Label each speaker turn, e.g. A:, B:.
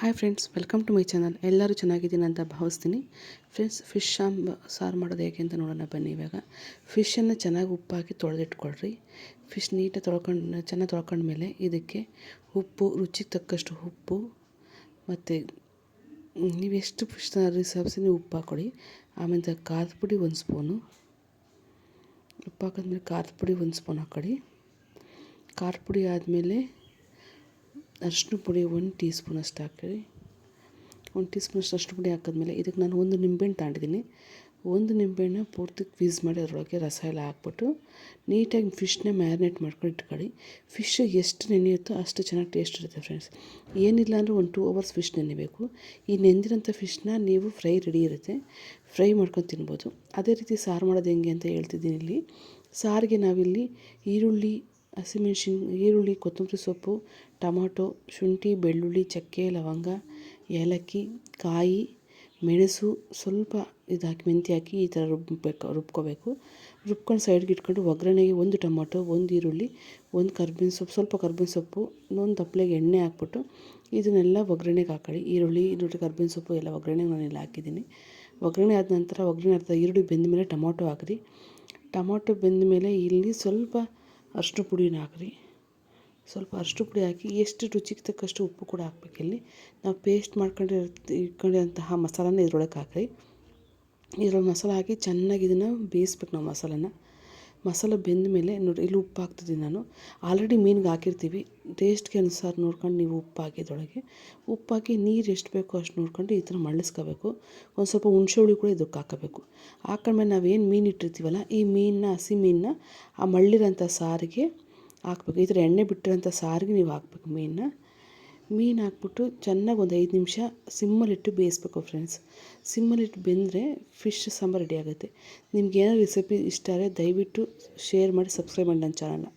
A: Hi friends welcome to my channel ಎಲ್ಲರೂ ಚೆನ್ನಾಗಿದ್ದೀನಿ ಅಂತ ಭಾವಿಸ್ತೀನಿ. ಫ್ರೆಂಡ್ಸ್ ಫಿಶ್ ಸಾಂಬ, ಸಾರು ಮಾಡೋದು ಹೇಗೆ ಅಂತ ನೋಡೋಣ ಬನ್ನಿ ಇವಾಗ. ಫಿಶನ್ನು ಚೆನ್ನಾಗಿ ಉಪ್ಪಾಕಿ ತೊಳೆದಿಟ್ಕೊಳ್ರಿ. ಫಿಶ್ ನೀಟಾಗಿ ತೊಳ್ಕೊಂಡು, ಚೆನ್ನಾಗಿ ತೊಳ್ಕೊಂಡ್ಮೇಲೆ ಇದಕ್ಕೆ ಉಪ್ಪು, ರುಚಿಗೆ ತಕ್ಕಷ್ಟು ಉಪ್ಪು ಮತ್ತು ನೀವು ಎಷ್ಟು ಫಿಶ್ ರಿಸರ್ವ್ಸಿ ನೀವು ಉಪ್ಪು ಹಾಕ್ಕೊಳ್ಳಿ ಆಮೇಲೆ ಖಾರದ ಪುಡಿ ಒಂದು ಸ್ಪೂನು. ಉಪ್ಪು ಹಾಕಿದ್ಮೇಲೆ ಖಾರದ ಪುಡಿ ಒಂದು ಸ್ಪೂನ್ ಹಾಕ್ಕೊಳ್ಳಿ ಖಾರದ ಪುಡಿ ಆದಮೇಲೆ ಅರಿಶಿನ ಪುಡಿ ಒಂದು ಟೀ ಸ್ಪೂನ್ ಅಷ್ಟು ಹಾಕಿರಿ ಒಂದು ಟೀ ಸ್ಪೂನಷ್ಟು ಅರಿಶಿನ ಪುಡಿ ಹಾಕಿದ್ಮೇಲೆ ಇದಕ್ಕೆ ನಾನು ಒಂದು ನಿಂಬೆಹಣ್ಣು ತಗೊಂಡಿದ್ದೀನಿ. ಒಂದು ನಿಂಬೆಹಣ್ಣು ಪೂರ್ತಿ ಕ್ವೀಸ್ ಮಾಡಿ ಅದರೊಳಗೆ ರಸ ಎಲ್ಲ ಹಾಕ್ಬಿಟ್ಟು ನೀಟಾಗಿ ಫಿಶ್ನ ಮ್ಯಾರಿನೇಟ್ ಮಾಡ್ಕೊಂಡು ಇಟ್ಕೊಳ್ಳಿ. ಫಿಶ್ ಎಷ್ಟು ನೆನೆಯುತ್ತೋ ಅಷ್ಟು ಚೆನ್ನಾಗಿ ಟೇಸ್ಟ್ ಇರುತ್ತೆ ಫ್ರೆಂಡ್ಸ್. ಏನಿಲ್ಲ ಅಂದರೆ ಒಂದು ಟೂ ಅವರ್ಸ್ ಫಿಶ್ ನೆನೆಬೇಕು. ಈ ನೆಂದಿರೋಂಥ ಫಿಶ್ನ ನೀವು ಫ್ರೈ ರೆಡಿ ಇರುತ್ತೆ. ಫ್ರೈ ಮಾಡ್ಕೊಂಡು ತಿನ್ಬೋದು. ಅದೇ ರೀತಿ ಸಾರು ಮಾಡೋದು ಹೆಂಗೆ ಅಂತ ಹೇಳ್ತಿದ್ದೀನಿ ಇಲ್ಲಿ. ಸಾರಿಗೆ ನಾವಿಲ್ಲಿ ಈರುಳ್ಳಿ ಹಸಿಮೆಣ್ಸಿನ, ಈರುಳ್ಳಿ, ಕೊತ್ತಂಬರಿ ಸೊಪ್ಪು, ಟೊಮಾಟೊ, ಶುಂಠಿ, ಬೆಳ್ಳುಳ್ಳಿ, ಚಕ್ಕೆ, ಲವಂಗ, ಏಲಕ್ಕಿ, ಕಾಯಿ, ಮೆಣಸು ಸ್ವಲ್ಪ ಇದಾಕಿ ಹಾಕಿ ಮೆಂತ್ಯ ಹಾಕಿ ಈ ಥರ ರುಬ್ಬಬೇಕು ರುಬ್ಕೋಬೇಕು. ರುಬ್ಕೊಂಡು ಸೈಡ್ಗೆ ಇಟ್ಕೊಂಡು ಒಗ್ಗರಣೆಗೆ ಒಂದು ಟೊಮಾಟೊ, ಒಂದು ಈರುಳ್ಳಿ, ಒಂದು ಕರ್ಬೇವಿನ ಸೊಪ್ಪು, ಸ್ವಲ್ಪ ಕರ್ಬೇವಿನ ಸೊಪ್ಪು, ಇನ್ನೊಂದು ತಪ್ಪಲೆಗೆ ಎಣ್ಣೆ ಹಾಕ್ಬಿಟ್ಟು ಇದನ್ನೆಲ್ಲ ಒಗ್ಗರಣೆಗೆ ಹಾಕೊಳ್ಳಿ. ಈರುಳ್ಳಿ ಈರುಳ್ಳಿ ಕರ್ಬೇವಿನ ಸೊಪ್ಪು ಎಲ್ಲ ಒಗ್ಗರಣೆಗೆ ಇಲ್ಲಿ ಹಾಕಿದ್ದೀನಿ. ಒಗ್ಗರಣೆ ಆದ ನಂತರ ಒಗ್ಗರಣೆ ಅರ್ಧ ಈರುಳ್ಳಿ ಬೆಂದ ಮೇಲೆ ಟೊಮಾಟೊ ಹಾಕಿರಿ. ಟೊಮಾಟೊ ಬೆಂದ ಮೇಲೆ ಇಲ್ಲಿ ಸ್ವಲ್ಪ ಅರಿಶಿನ ಪುಡಿನ ಹಾಕ್ರಿ. ಸ್ವಲ್ಪ ಅರಿಶಿನ ಪುಡಿ ಹಾಕಿ ಎಷ್ಟು ರುಚಿಗೆ ತಕ್ಕಷ್ಟು ಉಪ್ಪು ಕೂಡ ಹಾಕ್ಬೇಕು ಇಲ್ಲಿ. ನಾವು ಪೇಸ್ಟ್ ಮಾಡ್ಕೊಂಡು ಇಟ್ಕೊಂಡಿರೋಂತಹ ಮಸಾಲಾನ ಇದ್ರೊಳಗೆ ಹಾಕ್ರಿ. ಇದ್ರೊಳಗೆ ಮಸಾಲೆ ಹಾಕಿ ಚೆನ್ನಾಗಿ ಇದನ್ನು ಬೇಯಿಸ್ಬೇಕು ನಾವು ಮಸಾಲನ. ಮಸಾಲ ಬೆಂದ ಮೇಲೆ ನೋಡಿ, ಇಲ್ಲಿ ಉಪ್ಪು ಹಾಕ್ತಿದ್ದೀನಿ ನಾನು. ಆಲ್ರೆಡಿ ಮೀನಿಗೆ ಹಾಕಿರ್ತೀವಿ. ಟೇಸ್ಟ್ಗೆ ಅನುಸಾರ ನೋಡ್ಕೊಂಡು ನೀವು ಉಪ್ಪು ಹಾಕಿದೊಳಗೆ ಉಪ್ಪು ಹಾಕಿ ನೀರು ಎಷ್ಟು ಬೇಕೋ ಅಷ್ಟು ನೋಡ್ಕೊಂಡು ಈ ಥರ ಮಳ್ಳಿಸ್ಕೋಬೇಕು ಒಂದು ಸ್ವಲ್ಪ ಹುಣಸೆ ಹುಳಿ ಕೂಡ ಇದಕ್ಕೆ ಹಾಕಬೇಕು. ಹಾಕೊಂಡ್ಮೇಲೆ ನಾವೇನು ಮೀನು ಇಟ್ಟಿರ್ತೀವಲ್ಲ, ಈ ಮೀನನ್ನ, ಹಸಿ ಮೀನನ್ನ ಆ ಮಳ್ಳಿರೋಂಥ ಸಾರಿಗೆ ಹಾಕ್ಬೇಕು. ಈ ಥರ ಎಣ್ಣೆ ಬಿಟ್ಟಿರೋಂಥ ಸಾರಿಗೆ ನೀವು ಹಾಕ್ಬೇಕು ಮೀನನ್ನ. ಮೀನು ಹಾಕ್ಬಿಟ್ಟು ಚೆನ್ನಾಗಿ ಒಂದು ಐದು ನಿಮಿಷ ಸಿಮ್ಮಲ್ಲಿಟ್ಟು ಬೇಯಿಸ್ಬೇಕು ಫ್ರೆಂಡ್ಸ್ ಸಿಮ್ಮಲ್ಲಿಟ್ಟು ಬೆಂದರೆ ಫಿಶ್ ಸಾಂಬಾರು ರೆಡಿ ಆಗುತ್ತೆ. ನಿಮ್ಗೆ ಏನಾದ್ರು ರೆಸಿಪಿ ಇಷ್ಟ ಆದರೆ ದಯವಿಟ್ಟು ಶೇರ್ ಮಾಡಿ ಸಬ್ಸ್ಕ್ರೈಬ್ ಮಾಡಿ ನನ್ನ ಚಾನಲ್ನ